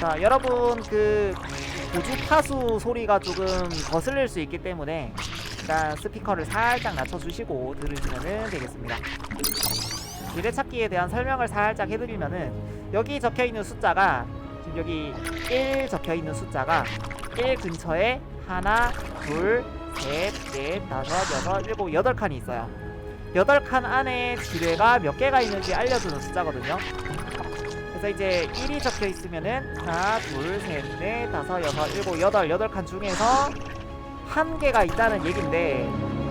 자, 여러분 그 고주 파수 소리가 조금 거슬릴 수 있기 때문에 일단 스피커를 살짝 낮춰주시고 들으시면 되겠습니다. 지뢰찾기에 대한 설명을 살짝 해드리면은 여기 적혀있는 숫자가 지금 여기 1 적혀있는 숫자가 1 근처에 하나, 둘, 셋, 넷, 다섯, 여섯, 일곱, 여덟 칸이 있어요. 여덟 칸 안에 지뢰가 몇 개가 있는지 알려주는 숫자거든요. 그래서 이제 1이 적혀 있으면은 하나, 둘, 셋, 넷, 다섯, 여섯, 일곱, 여덟, 여덟 칸 중에서 한 개가 있다는 얘긴데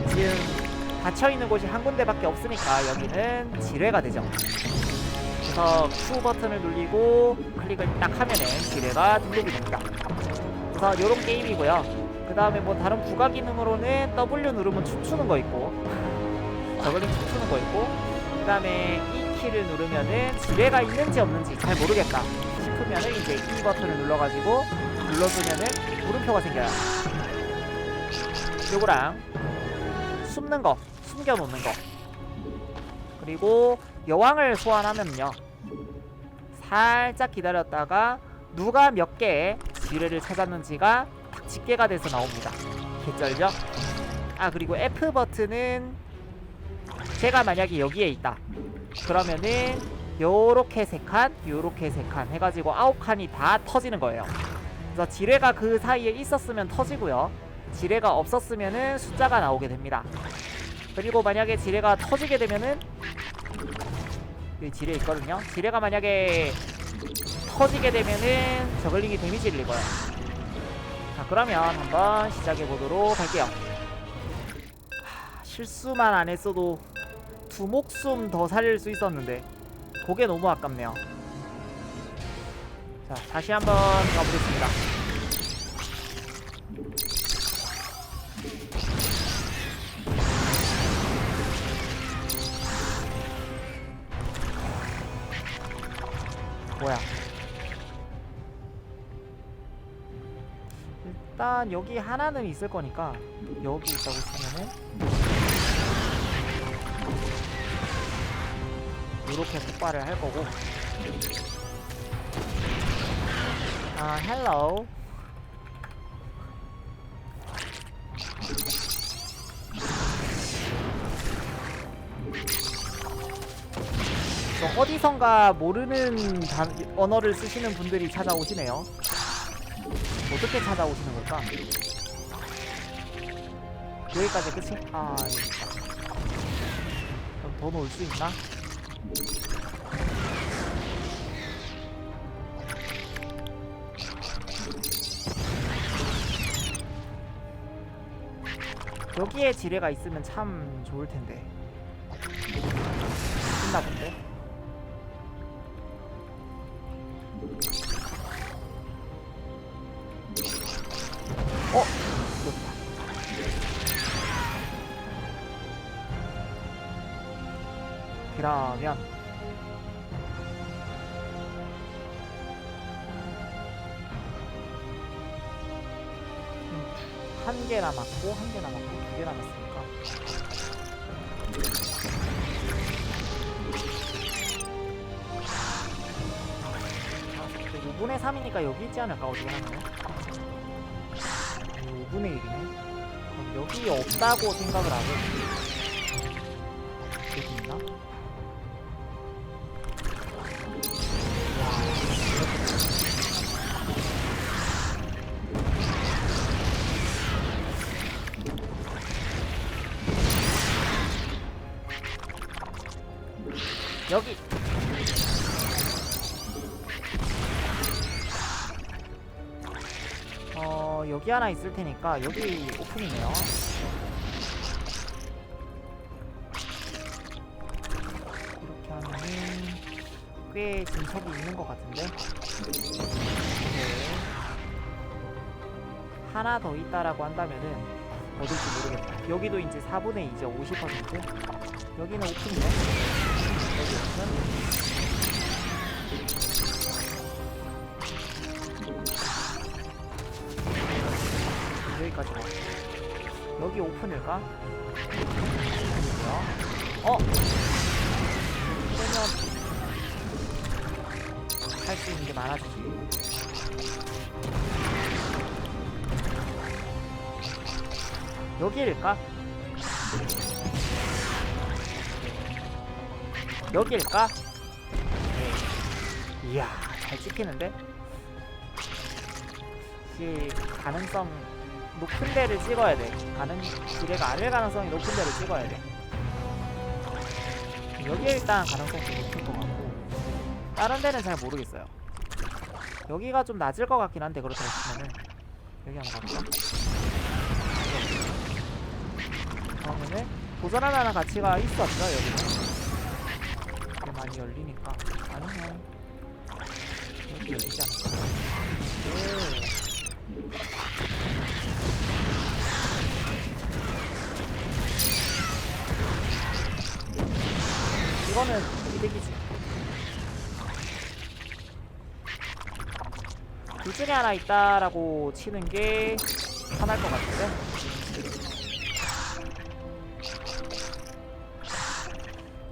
지금 닫혀 있는 곳이 한 군데밖에 없으니까 여기는 지뢰가 되죠. 그래서 Q 버튼을 누르고 클릭을 딱 하면은 지뢰가 등록이 됩니다. 그래서 이런 게임이고요. 그 다음에 뭐 다른 부가 기능으로는 W 누르면 춤추는 거 있고 저글링 춤추는 거 있고 그 다음에 E 키를 누르면은 지뢰가 있는지 없는지 잘 모르겠다 싶으면은 이제 E 버튼을 눌러가지고 눌러주면은 물음표가 생겨요. 요거랑 숨는 거, 숨겨 놓는 거. 그리고 여왕을 소환하면요. 살짝 기다렸다가 누가 몇 개의 지뢰를 찾았는지가 딱 집계가 돼서 나옵니다. 개쩔죠? 아 그리고 F 버튼은 제가 만약에 여기에 있다. 그러면은 요렇게 세 칸, 요렇게 세칸 해가지고 아홉 칸이 다 터지는 거예요. 그래서 지뢰가 그 사이에 있었으면 터지고요. 지뢰가 없었으면은 숫자가 나오게 됩니다. 그리고 만약에 지뢰가 터지게 되면은 여기 지뢰 있거든요. 지뢰가 만약에 터지게 되면은 저글링이 데미지를 입어요. 자 그러면 한번 시작해 보도록 할게요. 하, 실수만 안 했어도 두 목숨 더 살릴 수 있었는데 그게 너무 아깝네요. 자 다시 한번 가보겠습니다. 뭐야? 일단 여기 하나는 있을 거니까 여기 있다고 치면은 이렇게 폭발을 할 거고 아 헬로 저 어디선가 모르는 단, 언어를 쓰시는 분들이 찾아오시네요. 어떻게 찾아오시는 걸까? 여기까지 끝이? 아, 여기다. 그럼 더 놓을 수 있나? 여기에 지뢰가 있으면 참 좋을 텐데. 있나 본데? 개 남았고 한 개 남았고 두 개 남았으니까 아, 5분의 3이니까 여기 있지 않을까 어디 하나요? 5분의 1이네. 그럼 여기 없다고 생각을 하고 여기 하나 있을 테니까 여기 오픈이네요. 이렇게 하면은 꽤 진척이 있는 것 같은데. 네. 하나 더 있다라고 한다면은 어딜지 모르겠다. 여기도 이제 4분의 2죠. 50%. 여기는 오픈이네. 여기 오픈. 오픈일까? 어? 그러면 살짝 수 있는 게 많아지지. 여기일까? 여기일까? 네. 이야, 잘 찍히는데? 이 가능성 높은 데를 찍어야 돼. 가능, 지뢰가 아닐 가능성이 높은 데를 찍어야 돼. 여기에 일단 가능성이 좀 높을 것 같고, 다른 데는 잘 모르겠어요. 여기가 좀 낮을 것 같긴 한데, 그렇다고 치면은. 여기 한번 가볼까? 그러면은, 도전하라는 가치가 있었죠, 여기는. 이게 많이 열리니까. 아니면, 여기 열리지 않을까? 오. 이거는 이득이지. 둘 중에 하나 있다라고 치는 게 편할 것 같은데.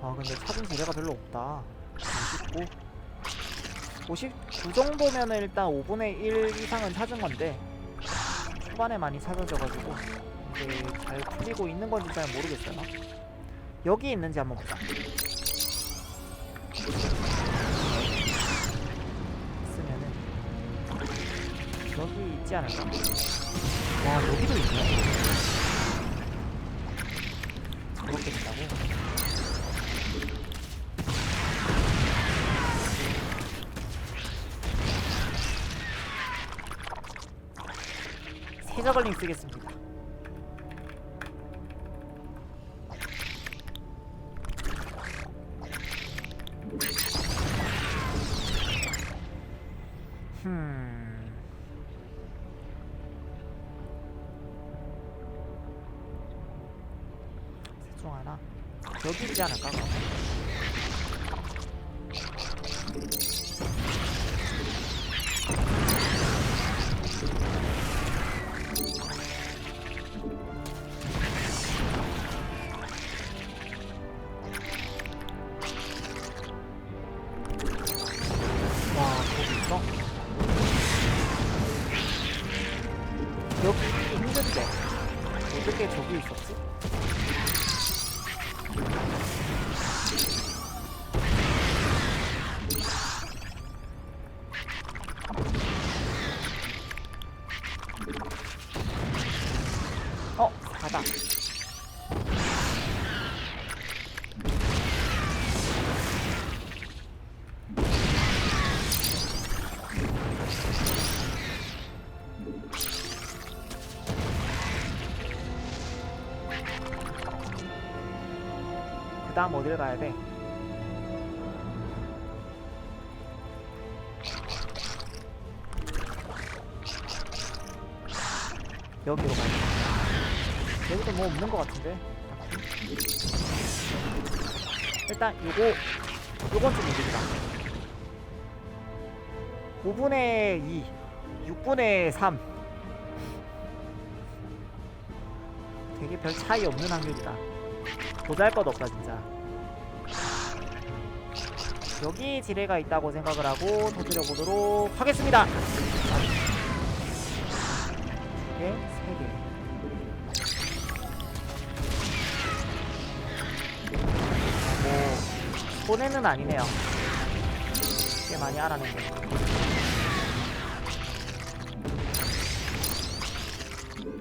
아 근데 찾은 재료가 별로 없다. 59. 59 정도면 은 일단 5분의 1 이상은 찾은 건데 초반에 많이 찾아져가지고 이게 잘 풀리고 있는 건지 잘 모르겠어요. 여기 있는지 한번 보자. 있으면은 여기 있지 않을까? 와 여기도 있네. 저렇게 있다고? 세저글링 쓰겠습니다. 세중 하나 여기 있지 않을까? 그러 어딜 가야 돼? 여기로 가야 돼. 여기도 뭐 없는 것 같은데? 일단 요거 요건 좀 이득이다 5분의 2 6분의 3 되게 별 차이 없는 확률이다 보잘것없다 진짜 여기 지뢰가 있다고 생각을 하고 터뜨려 보도록 하겠습니다. 두 개 세 개. 뭐 손해는 아니네요. 꽤 많이 알아낸 게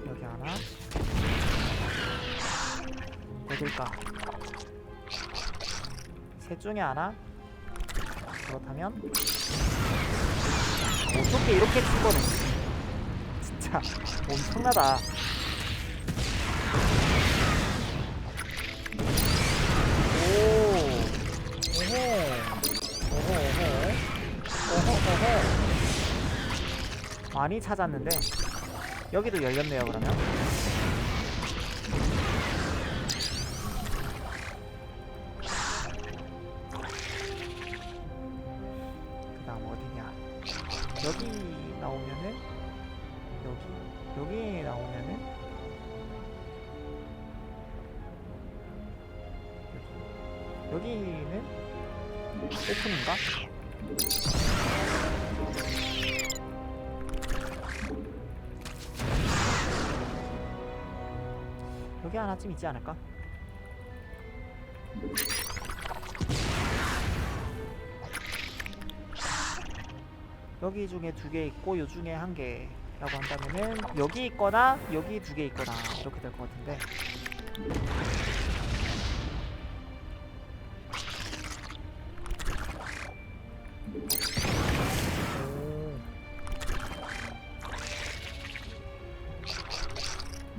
여기 하나. 어딜까? 셋 중에 하나 그렇다면? 어떻게 이렇게 찍어내 진짜 엄청나다. 많이 찾았는데 여기도 열렸네요 그러면 있지 않을까? 여기 중에 두 개 있고 요 중에 한 개라고 한다면은 여기 있거나 여기 두 개 있거나 이렇게 될 것 같은데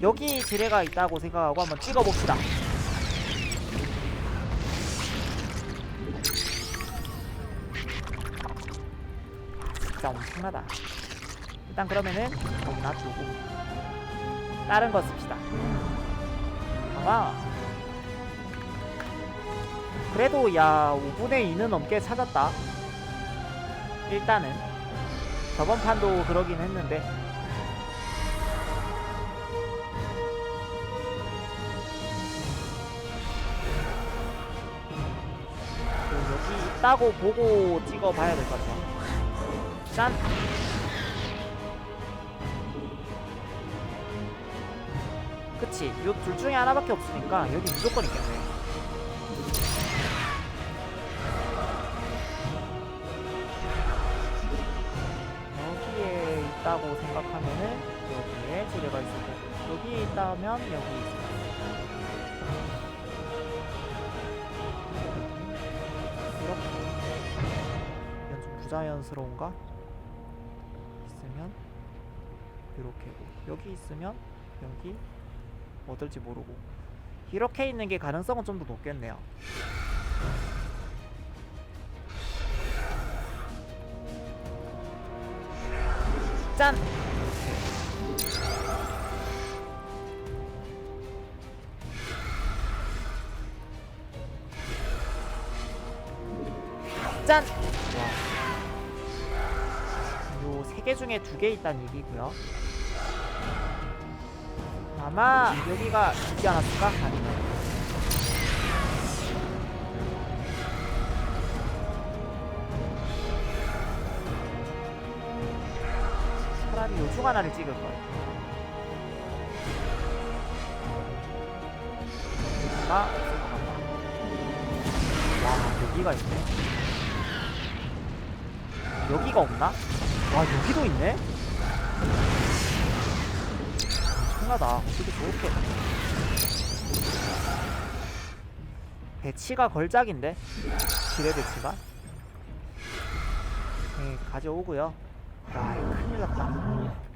여기 지뢰가 있다고 생각하고 한번 찍어봅시다. 진짜 엄청나다. 일단 그러면은 거기 놔두고 다른 거 씁시다. 아마 그래도 야 5분의 2는 넘게 찾았다. 일단은 저번 판도 그러긴 했는데 있다고 보고 찍어봐야 될 것 같아요. 짠! 그치 요 둘 중에 하나밖에 없으니까 여기 무조건 있겠네 여기에 있다고 생각하면은 여기에 지뢰가 있을 거고 여기에 있다면 여기 있을 부자연스러운가? 있으면 이렇게고 여기 있으면 여기 어떨지 모르고 이렇게 있는 게 가능성은 좀 더 높겠네요. 짠! 짠! 요세개 중에 두개 있다는 얘기고요. 아마 여기가 있지 않았을까? 아니면 차라리 요중 하나를 찍을 것 같다. 와 여기가 있네. 여기가 없나? 와 여기도 있네? 엄청나다. 어떻게 저렇게 배치가 걸작인데 지뢰 배치가 네, 가져오고요. 와 이거 큰일 났다.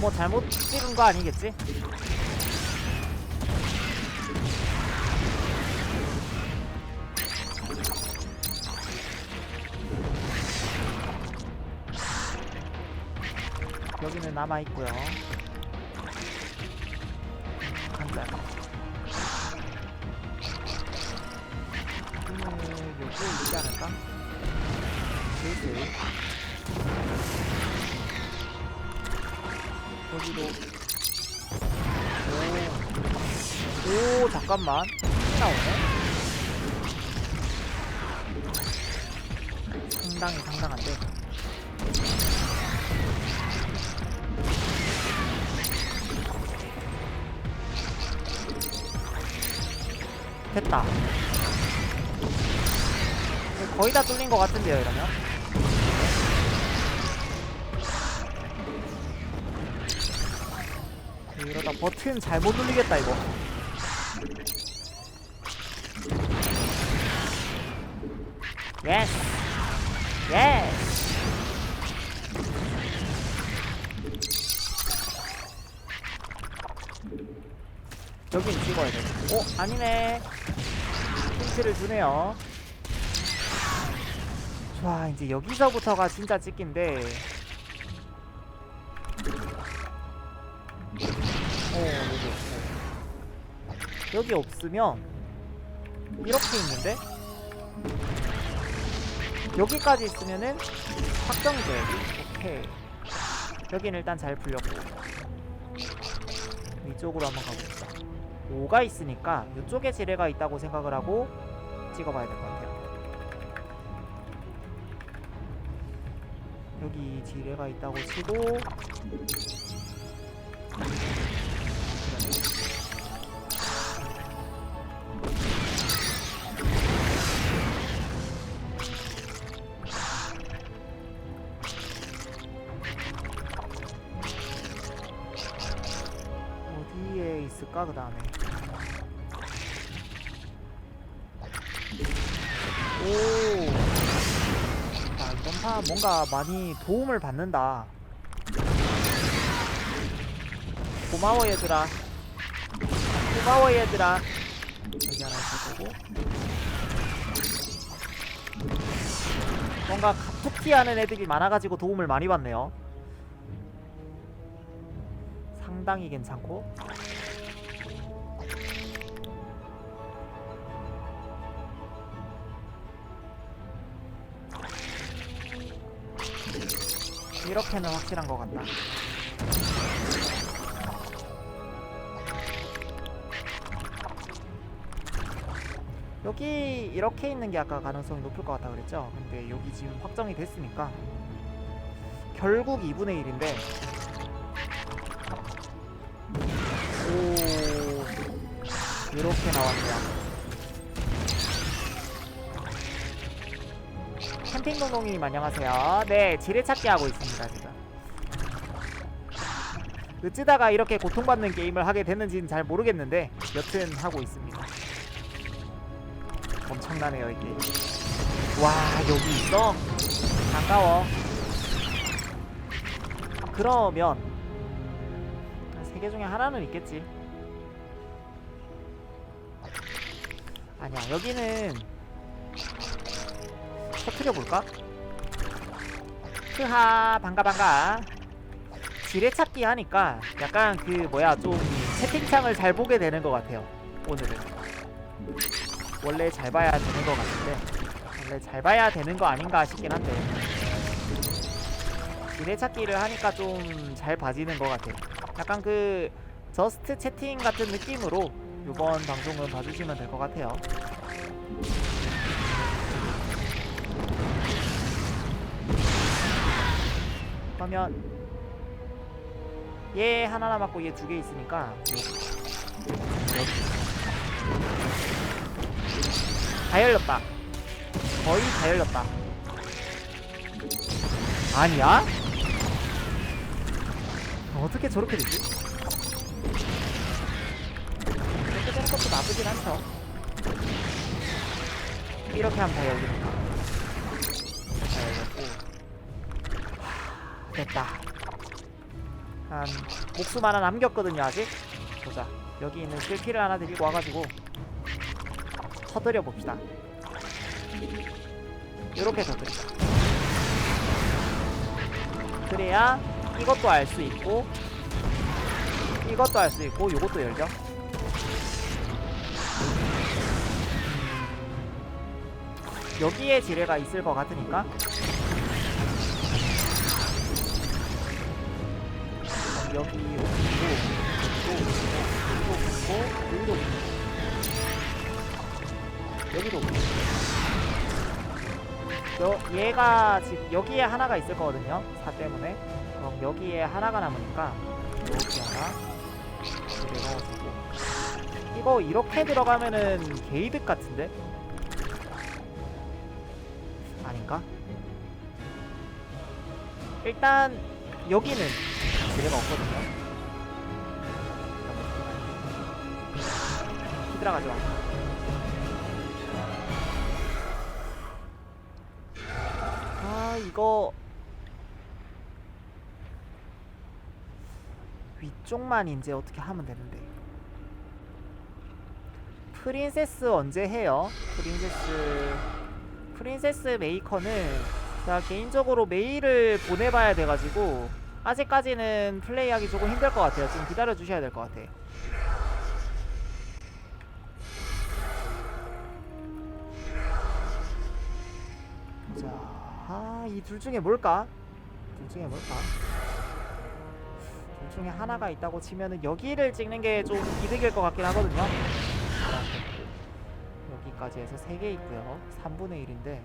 또뭐 잘못 찍은 거 아니겠지? 여기는 남아 있고요. 한달. 여기는 여기에 있지 않을까? 슬슬. 잠깐만. 나오네. 상당히 상당한데. 됐다. 거의 다 뚫린 것 같은데요 이러면? 이러다 버튼 잘못 누르겠다 이거 예스 예스 여긴 찍어야 돼. 어? 아니네. 힌트를 주네요. 좋아, 이제 여기서부터가 진짜 찍긴데. 어, 여기 없어. 여기 없으면 이렇게 있는데 여기까지 있으면은 확정이죠 여기 오케이. 여기는 일단 잘 풀렸고. 이쪽으로 한번 가봅시다. 5가 있으니까 이쪽에 지뢰가 있다고 생각을 하고 찍어봐야 될 것 같아요. 여기 지뢰가 있다고 치고 판 뭔가 많이 도움을 받는다. 고마워 얘들아. 고마워 얘들아. 여기 하나 있을 거고. 뭔가 카톡티하는 애들이 많아가지고 도움을 많이 받네요. 상당히 괜찮고 이렇게는 확실한 것 같다. 여기 이렇게 있는 게 아까 가능성이 높을 것 같다 그랬죠? 근데 여기 지금 확정이 됐으니까 결국 2분의 1인데. 오 이렇게 나왔네요 핑 동동이님 안녕하세요. 네 지뢰찾기 하고 있습니다 지금. 어찌다가 이렇게 고통받는 게임을 하게 됐는지는 잘 모르겠는데 여튼 하고 있습니다. 엄청나네요 이 게임. 와 여기 있어? 반가워. 그러면 세 개 중에 하나는 있겠지. 아니야 여기는 터트려 볼까? 흐하 반가 반가. 지뢰찾기 하니까 약간 그 뭐야 좀 채팅창을 잘 보게 되는 것 같아요 오늘은. 원래 잘 봐야 되는 것 같은데 원래 잘 봐야 되는 거 아닌가 싶긴 한데. 지뢰찾기를 하니까 좀 잘 봐지는 것 같아요. 약간 그 저스트 채팅 같은 느낌으로 이번 방송은 봐주시면 될 것 같아요 그러면 얘 하나 남았고 얘 두 개 있으니까 다 열렸다. 거의 다 열렸다. 아니야? 어떻게 저렇게 되지? 이렇게 되는 것도 나쁘진 않죠. 이렇게 하면 다 열리니까. 다 열렸고 됐다. 한 목숨 하나 남겼거든요 아직. 보자. 여기 있는 실피를 하나 데리고 와가지고 터뜨려 봅시다. 이렇게 터뜨리자. 그래야 이것도 알 수 있고 이것도 알 수 있고 요것도 열죠. 여기에 지뢰가 있을 것 같으니까 여기 오고 여기도 오고 여기도 여기도 여, 얘가 지금 여기에 하나가 있을 거거든요 4 때문에 그럼 여기에 하나가 남으니까 여기 하나 여기 넣어주고 이거 이렇게 들어가면은 게이득 같은데? 아닌가? 일단 여기는 지뢰가 없거든요. 히드라 가져와. 아 이거 위쪽만 이제 어떻게 하면 되는데. 프린세스 언제 해요? 프린세스 프린세스 메이커는 제가 개인적으로 메일을 보내봐야 돼가지고 아직까지는 플레이하기 조금 힘들 것 같아요. 좀 기다려 주셔야 될 것 같아요. 자, 아, 이 둘 중에 뭘까? 둘 중에 뭘까? 둘 중에 하나가 있다고 치면은 여기를 찍는 게 좀 이득일 것 같긴 하거든요. 여기까지 해서 3개 있고요. 3분의 1인데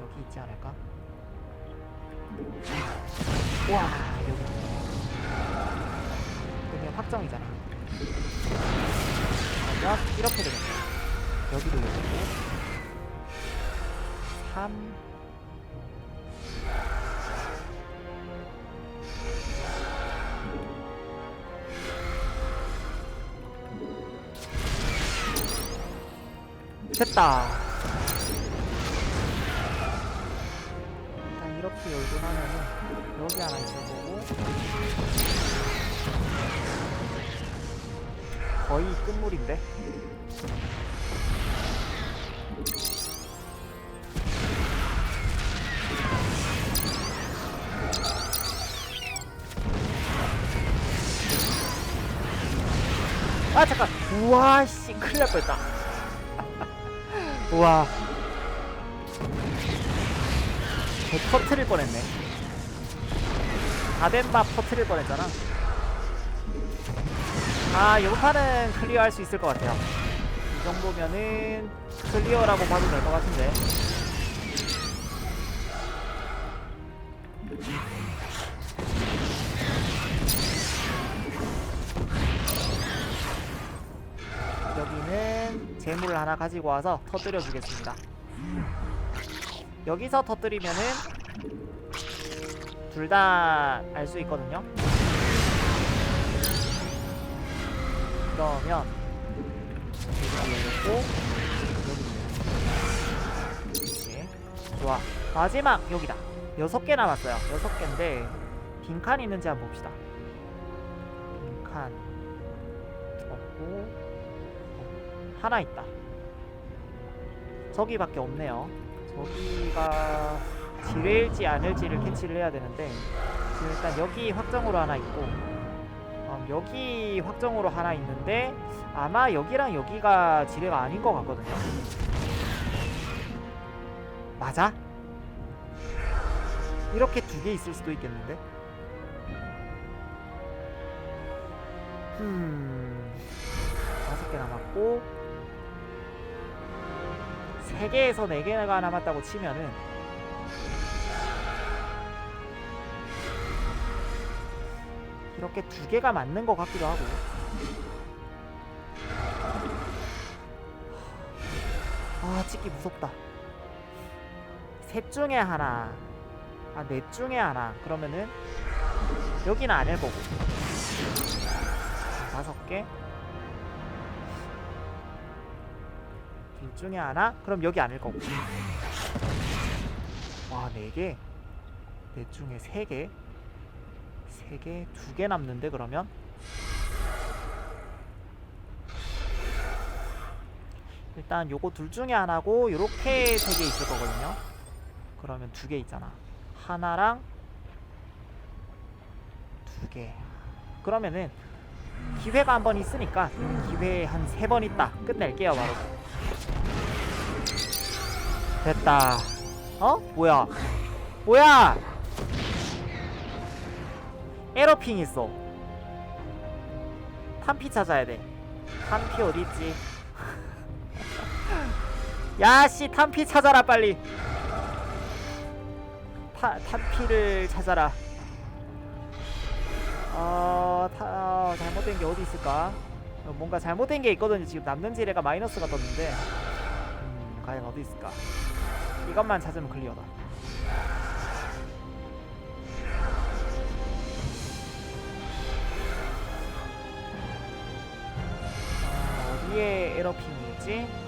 여기 있지 않을까? 와. 그냥 확정이잖아. 그러면 이렇게 되겠네. 여기도 여기고 3 됐다. 이렇게 열고 나면은 여기 하나 있을 거고. 거의 끝물인데. 아 잠깐! 우와 씨 큰일 날 뻔했다. 우와 개 터트릴 뻔했네. 다된밥 터트릴 뻔했잖아. 아 이번 판은 클리어 할 수 있을 것 같아요. 이 정도면은 클리어라고 봐도 될 것 같은데. 여기는 재물을 하나 가지고 와서 터뜨려 주겠습니다. 여기서 터뜨리면은 둘 다 알 수 있거든요. 그러면 여기 열렸고 여기 그렇지. 좋아. 마지막 여기다. 여섯 개 남았어요. 여섯 개인데 빈칸 있는지 한번 봅시다. 빈칸 없고 하나 있다. 저기밖에 없네요. 저기가 지뢰일지 아닐지를 캐치를 해야 되는데 지금 일단 여기 확정으로 하나 있고 음, 여기 확정으로 하나 있는데 아마 여기랑 여기가 지뢰가 아닌 것 같거든요. 맞아? 이렇게 두 개 있을 수도 있겠는데? 음 다섯 개 남았고 세 개에서 네 개가 남았다고 치면은 이렇게 두 개가 맞는 것 같기도 하고. 아 찍기 무섭다. 셋 중에 하나. 아넷 중에 하나. 그러면은 여기는 아닐 거고. 다섯 개 중에 하나? 그럼 여기 아닐 거고. 와, 네 개. 넷 중에 세 개. 세 개, 두 개 남는데 그러면? 일단 요거 둘 중에 하나고 요렇게 세 개 있을 거거든요. 그러면 두 개 있잖아. 하나랑 두 개. 그러면은 기회가 한 번 있으니까 기회 한 세 번 있다. 끝낼게요, 바로. 됐다. 어? 뭐야? 뭐야? 에러핑 있어. 탄피 찾아야 돼. 탄피 어디 있지? 야씨 탄피 찾아라 빨리. 타, 탄피를 찾아라. 어, 타, 어, 잘못된 게 어디 있을까? 어, 뭔가 잘못된 게 있거든요. 지금 남는 지뢰가 마이너스가 떴는데. 음, 과연 어디 있을까? 이것만 찾으면 클리어다. 아, 어디에 에러핑이 있지?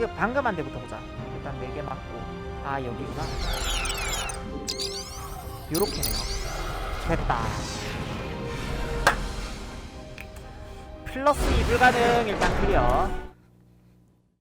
여기 방금 방금 한 대부터 보자. 일단 네개 맞고 아 여기구나. 요렇게네요. 됐다. 플러스 2 불가능 일단 클리어.